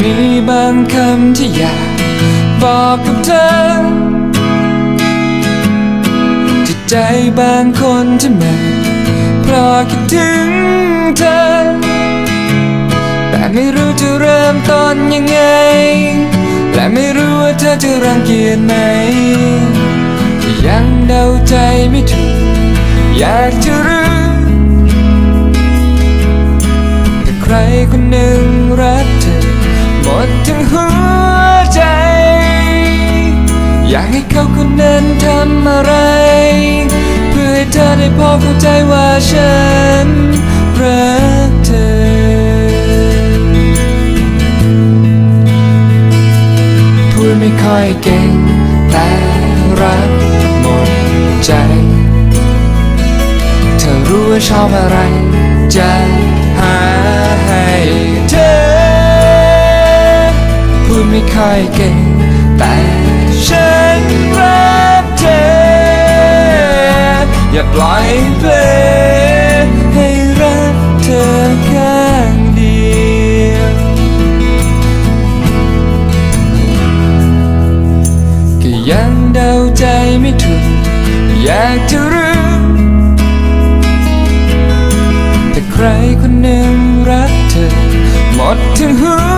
มีบางคำที่อยากบอกกับเธอจิตใจบางคนจะเหมื่อยเพราะคิดถึงเธอ แต่ไม่รู้จะเริ่มต้นยังไง และไม่รู้ว่าเธอจะรังเกียจไหม ยังเดาใจไม่ถูก อยากจะรู้แต่ใครคนหนึ่งรัก เธอหมดทั้งหัวใจ อยากให้เขาคนนั้นทำอะไร เพื่อให้เธอได้พอเข้าใจว่าฉันรักเธอพูดไม่ค่อยเก่งแต่รักหมดใจ เธอรู้ว่าชอบอะไรจะหาให้ ไม่ค่อยเก่ง แต่ฉันรักเธอ อย่าปล่อยเพลงให้รักเธอข้างเดียวก็ยังเดาใจไม่ถูกอยากจะรู้แต่ใครคนหนึ่งรักเธอ หมดทั้งหัว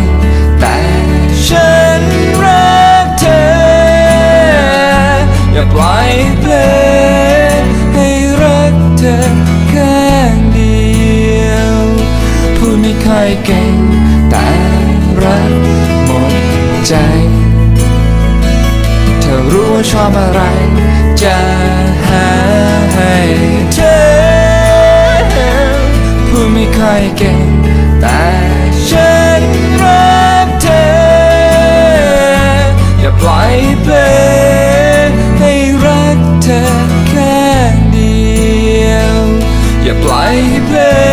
ยเก่ง แต่รักหมดใจ เธอรู้ว่าชอบอะไร จะหาให้เธอพูดไม่ค่อยเก่ง แต่ฉันรักเธอ อย่าปล่อยเพลงให้รักเธอข้างเดียว อย่าปล่อยเพลงให้ฉันรั